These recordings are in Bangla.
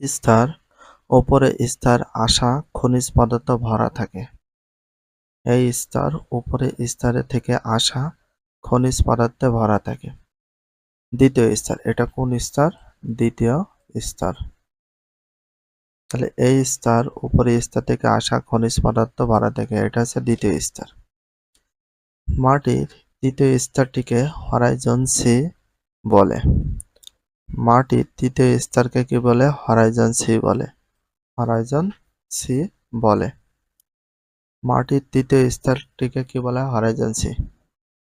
স্তর ওপরে স্তর আসা খনিজ পদার্থ ভরা থাকে। এই স্তর উপরে স্তরে থেকে আসা খনিজ পদার্থে ভরা থাকে। দ্বিতীয় স্তর এটা কোন স্তর দ্বিতীয় স্তর তাহলে এই স্তর উপরে স্তর থেকে আসা খনিজ পদার্থ ভরা থাকে, এটা হচ্ছে দ্বিতীয় স্তর মাটির তৃতীয় স্তরটিকে হরাইজন সি বলে। মাটির তৃতীয় স্তরকে কি বলে হরাইজন সি বলে। হরাইজন সি বলে। মাটির তৃতীয় স্তরটিকে কি বলা? হয় হরাইজন সি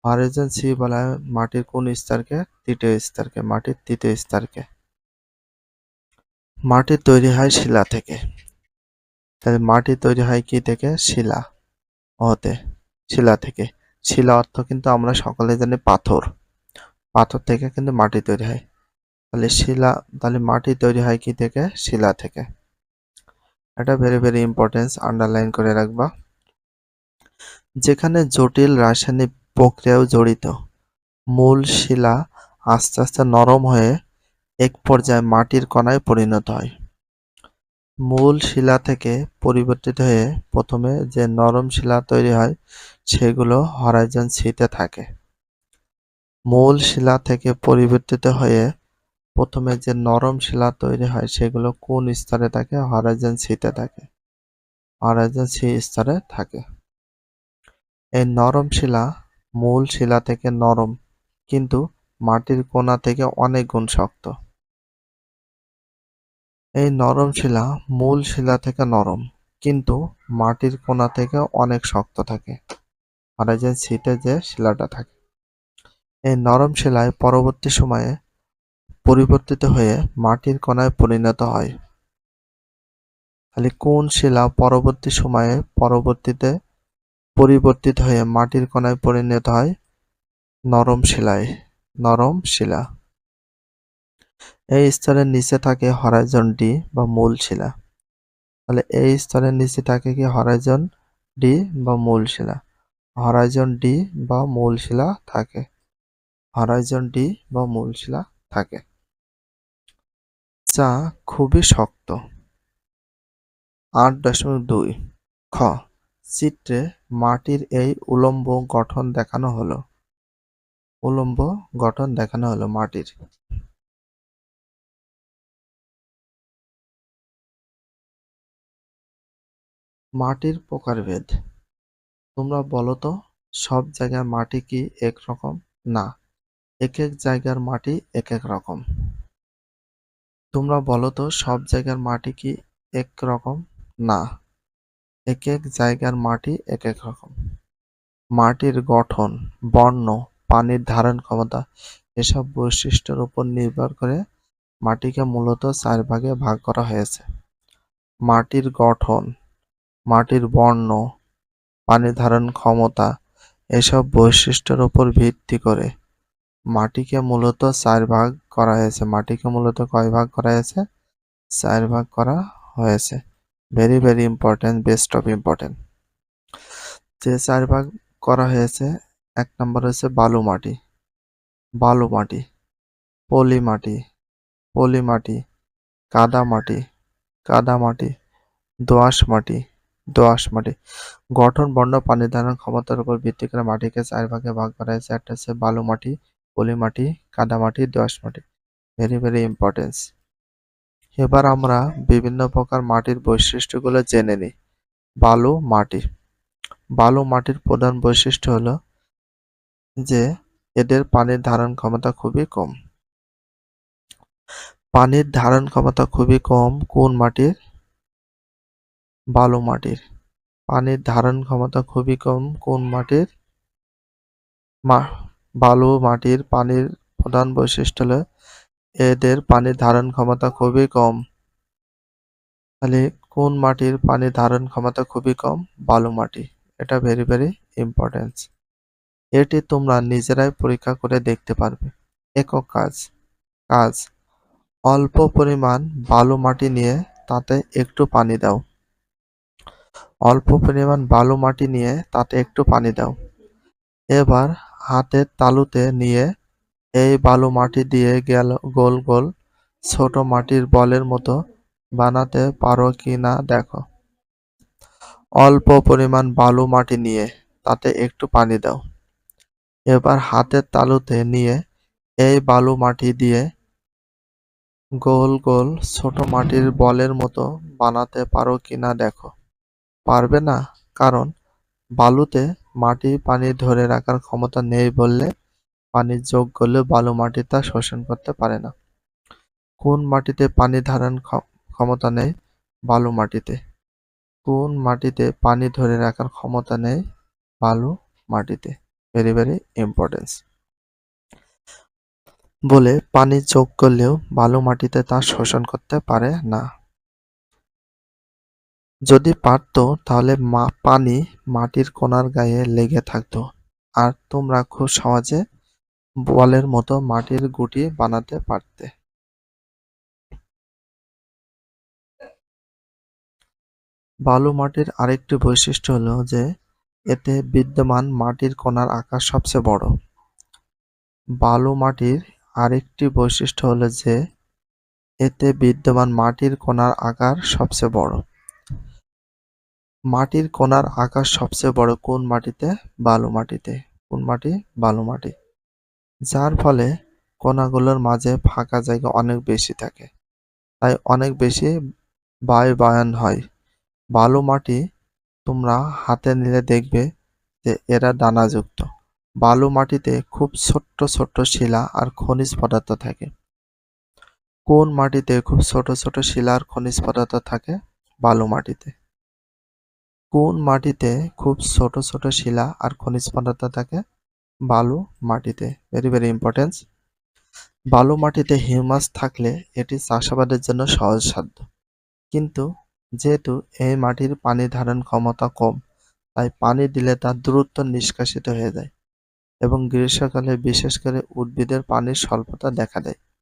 হরাইজন সি বলা হয় মাটির কোন স্তরকে তৃতীয় স্তরকে মাটির তৃতীয় স্তরকে মাটি তৈরি হয় শিলা থেকে। তাহলে মাটি তৈরি হয় কি থেকে? শিলা হতে, শিলা থেকে। শিলা অর্থ কিন্তু আমরা সকলে জানি পাথর। পাথর থেকে কিন্তু মাটি তৈরি হয়। তাহলে শিলা, তাহলে মাটি তৈরি হয় কি থেকে? শিলা থেকে। এটা ভেরি ভেরি ইম্পর্টেন্স আন্ডারলাইন করে রাখবা। যেখানে জটিল রাসায়নিক প্রক্রিয়াও জড়িত, মূল শিলা আস্তে আস্তে নরম হয়ে এক পর্যায়ে মাটির কণায় পরিণত হয়। মূল শিলা থেকে পরিবর্তিত হয়ে প্রথমে যে নরম শিলা তৈরি হয়, সেগুলো হরাইজন সিতে থাকে। মূল শিলা থেকে পরিবর্তিত হয়ে প্রথমে যে নরম শিলা তৈরি হয়, সেগুলো কোন স্তরে থাকে? হরাইজন সিতে থাকে। হরাইজন সি স্তরে থাকে। এই নরম শিলা মূল শিলা থেকে নরম, কিন্তু মাটির কোণা থেকে অনেক গুণ শক্ত। এই নরম শিলা মূল শিলা থেকে নরম, কিন্তু মাটির কোণা থেকে অনেক শক্ত থাকে। হরাইজন সিতে যে শিলাটা থাকে। এই নরম শিলায় পরবর্তী সময়ে পরিবর্তিত হয়ে মাটির কণায় পরিণত হয়। তাহলে কোন শিলা পরবর্তী সময়ে পরবর্তীতে পরিবর্তিত হয়ে মাটির কণায় পরিণত হয়? নরম শিলায়। নরম শিলা। এই স্তরের নিচে থাকে হরাইজন ডি বা মূল শিলা। তাহলে এই স্তরের নিচে থাকে কি হরাইজন ডি বা মূল শিলা? হরাইজন ডি বা মূল শিলা থাকে। হরাইজন ডি বা মূল শিলা থাকে। চা খুবই শক্ত। আট দশমিক দুই খ চিত্রে মাটির এই উলম্ব গঠন দেখানো হলো। উলম্ব গঠন দেখানো হলো মাটির। মাটির প্রকারভেদ। তোমরা বলো তো, সব জায়গার মাটি কি একরকম? না এক এক জায়গার মাটি এক এক রকম। তোমরা বলো তো, সব জায়গার মাটি কি এক রকম না। এক এক জায়গার মাটি এক এক রকম। মাটির গঠন, বর্ণ, পানির ধারণ ক্ষমতা এসব বৈশিষ্ট্যের উপর নির্ভর করে মাটিকে মূলত চার ভাগে ভাগ করা হয়েছে। মাটির গঠন, মাটির বর্ণ, পানি ধারণ ক্ষমতা এসব বৈশিষ্ট্যের উপর ভিত্তি করে মাটিকে মূলত চার ভাগ করা হয়েছে। মাটিকে মূলত কয় ভাগ করা হয়েছে? চার ভাগ করা হয়েছে। Very very important best of important যে চার ভাগ করা হয়েছে, এক নম্বর হচ্ছে বালু মাটি। বালু মাটি, পলি মাটি পলি মাটি, কাদা মাটি কাদা মাটি, দোআঁশ মাটি দোআঁশ মাটি। গঠন, বর্ণ, পানি ধারণ ক্ষমতার উপর ভিত্তি করে মাটিকে চার ভাগে ভাগ করা হয়েছে। একটা হচ্ছে বালু মাটি পলি মাটি, কাদা মাটি, দোআঁশ মাটি। ভেরি ভেরি ইম্পর্টেন্স এবার আমরা বিভিন্ন প্রকার মাটির বৈশিষ্ট্যগুলো জেনে নিই। বালু মাটি বালু মাটির প্রধান বৈশিষ্ট্য হলো যে এদের পানির ধারণ ক্ষমতা খুবই কম। পানির ধারণ ক্ষমতা খুবই কম কোন মাটির? বালু মাটির। পানির ধারণ ক্ষমতা খুবই কম কোন মাটির? বালু, মাটির পানির প্রধান বৈশিষ্ট্য হলো এদের পানির ধারণ ক্ষমতা খুবই কম। তাহলে কোন মাটির পানির ধারণ ক্ষমতা খুবই কম? বালু মাটি। এটা ভেরি ভেরি ইম্পর্টেন্স এটি তোমরা নিজেরাই পরীক্ষা করে দেখতে পারবে। একক কাজ। কাজ। অল্প পরিমাণ বালু মাটি নিয়ে তাতে একটু পানি দাও। অল্প পরিমাণ বালু মাটি নিয়ে তাতে একটু পানি দাও। এবার হাতের তালুতে নিয়ে এই বালু মাটি দিয়ে গেল গোল গোল ছোট মাটির বলের মতো বানাতে পারো কি না দেখো। অল্প পরিমাণ বালু মাটি নিয়ে তাতে একটু পানি দাও। এবার হাতের তালুতে নিয়ে এই বালু মাটি দিয়ে গোল গোল ছোট মাটির বলের মতো বানাতে পারো কিনা দেখো। পারবে না কারণ বালুতে মাটি পানি ধরে রাখার ক্ষমতা নেই বললে পানি যোগ করলে বালু মাটি তা শোষণ করতে পারে না। কোন মাটিতে পানি ধারণ ক্ষ- ক্ষমতা নেই? বালু মাটিতে। কোন মাটিতে পানি ধরে রাখার ক্ষমতা নেই? বালু মাটিতে। Very very importance. বলে পানি যোগ করলেও বালু মাটিতে তা শোষণ করতে পারে না। যদি পারতো, তাহলে মা, পানি মাটির কোনার গায়ে লেগে থাকতো। আর তোমরা খুব সহজে বলের মতো মাটির গুটি বানাতে পারতে। বালু মাটির আরেকটি বৈশিষ্ট্য হলো যে, এতে বিদ্যমান মাটির কণার আকার সবচেয়ে বড়। বালু মাটির আরেকটি বৈশিষ্ট্য হলো যে, এতে বিদ্যমান মাটির কণার আকার সবচেয়ে বড়। মাটির কণার আকার সবচেয়ে বড় কোন মাটিতে? বালু মাটিতে। কোন মাটি? বালু মাটি। যার ফলে কণাগুলোর মাঝে ফাঁকা জায়গা অনেক বেশি থাকে। তাই অনেক বেশি বায়ুবায়ন হয়। বালু মাটি তোমরা হাতে নিলে দেখবে যে এরা দানাযুক্ত। বালু মাটিতে খুব ছোট্ট ছোট্ট শিলা আর খনিজ পদার্থ থাকে। কোন মাটিতে খুব ছোট ছোট শিলা আর খনিজ পদার্থ থাকে? বালু মাটিতে। কোন মাটিতে খুব ছোট ছোট শিলা আর খনিজ পদার্থ থাকে? বালু মাটিতে ভেরি ভেরি ইম্পর্টেন্স বালু মাটিতে হিউমাস থাকলে এটি চাষাবাদের জন্য সহজসাধ্য কিন্তু যেহেতু এই মাটির পানি ধারণ ক্ষমতা কম, তাই পানি দিলে তা দ্রুত নিষ্কাশিত হয়ে যায় এবং গ্রীষ্মকালে বিশেষ করে উদ্ভিদের পানির স্বল্পতা দেখা দেয়।